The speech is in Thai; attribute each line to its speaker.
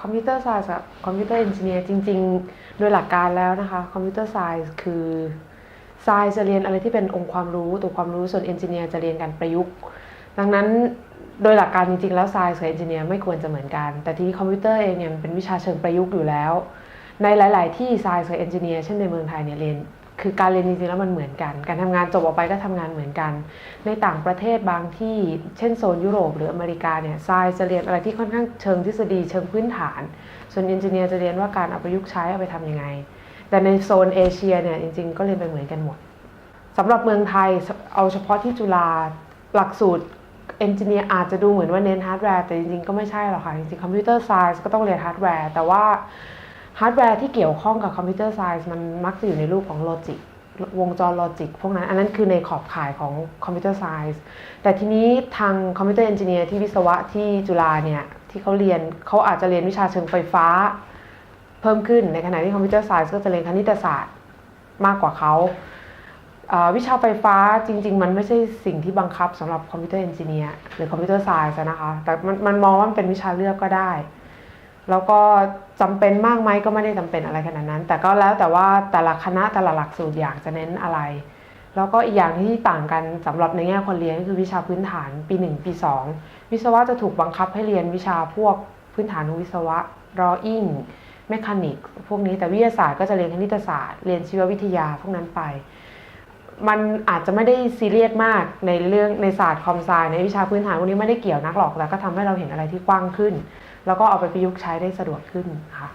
Speaker 1: คอมพิวเตอร์ไซน์กับคอมพิวเตอร์เอนจิเนียร์จริง ๆ โดยหลักการแล้วนะคะคอมพิวเตอร์ไซน์คือไซน์จะเรียนอะไรที่เป็นองค์ความรู้ตัวความรู้ส่วนเอนจิเนียร์จะเรียนการประยุกต์ ดังนั้นโดยหลักการจริง ๆ แล้วไซน์กับเอนจิเนียร์ไม่ควรจะเหมือนกัน แต่ทีนี้คอมพิวเตอร์เองเนี่ยเป็นวิชาเชิงประยุกต์อยู่แล้ว ในหลาย ๆ ที่ไซน์กับเอนจิเนียร์เช่นในเมืองไทยเนี่ยเรียน คือการเรียนจริงๆแล้วมันเหมือนกัน การทำงานจบออกไปก็ทำงานเหมือนกัน ในต่างประเทศบางที่ เช่นโซนยุโรปหรืออเมริกาเนี่ยไซน์จะเรียนอะไรที่ค่อนข้างเชิงทฤษฎีเชิงพื้นฐาน ส่วนเอนจิเนียร์จะเรียนว่าการเอาประยุกต์ใช้เอาไปทำยังไง แต่ในโซนเอเชียเนี่ยจริง ๆ ก็เรียนไปเหมือนกันหมดสำหรับเมืองไทยเอาเฉพาะที่จุฬาหลักสูตรเอนจิเนียร์อาจจะดูเหมือนว่าเน้นฮาร์ดแวร์แต่จริงๆก็ไม่ใช่หรอกค่ะ จริงๆคอมพิวเตอร์ไซน์ก็ต้องเรียนฮาร์ดแวร์แต่ว่า ฮาร์ดแวร์ที่เกี่ยวข้องกับคอมพิวเตอร์ไซน์มันมักจะอยู่ในรูปของโลจิกวงจรลอจิกพวกนั้น อันนั้นคือในขอบข่ายของคอมพิวเตอร์ไซส์แต่ทีนี้ทางคอมพิวเตอร์เอนจิเนียร์ที่วิศวะที่จุฬาเนี่ยที่เขาเรียนเขาอาจจะเรียนวิชาเชิงไฟฟ้า เพิ่มขึ้นในขณะที่คอมพิวเตอร์ไซส์ก็จะเรียนคณิตศาสตร์มากกว่าเขาวิชาไฟฟ้าจริง ๆ มันไม่ใช่สิ่งที่บังคับสำหรับคอมพิวเตอร์เอนจิเนียร์หรือคอมพิวเตอร์ไซส์นะคะแต่มันมันมองว่ามันเป็นวิชาเลือกก็ได้ แล้วก็จำเป็นมากไหมก็ไม่ได้จำเป็นอะไรขนาดนั้น แต่ก็แล้วแต่ว่าแต่ละคณะแต่ละหลักสูตรอยากจะเน้นอะไร แล้วก็อีกอย่างที่ต่างกันสำหรับในแง่คนเรียนก็คือวิชาพื้นฐานปี 1 ปี 2 วิศวะจะถูกบังคับให้เรียนวิชาพวกพื้นฐานวิศวะ drawing แมคานิกพวกนี้แต่วิทยาศาสตร์ก็จะเรียนคณิตศาสตร์เรียนชีววิทยาพวกนั้นไป มันอาจจะไม่ได้ซีเรียสมากในเรื่องในศาสตร์คอมไซในวิชาพื้นฐานพวกนี้ไม่ได้เกี่ยวนักหรอกแต่ก็ทำให้เราเห็นอะไรที่กว้างขึ้น แล้วก็เอาไปประยุกต์ใช้ได้สะดวกขึ้นค่ะ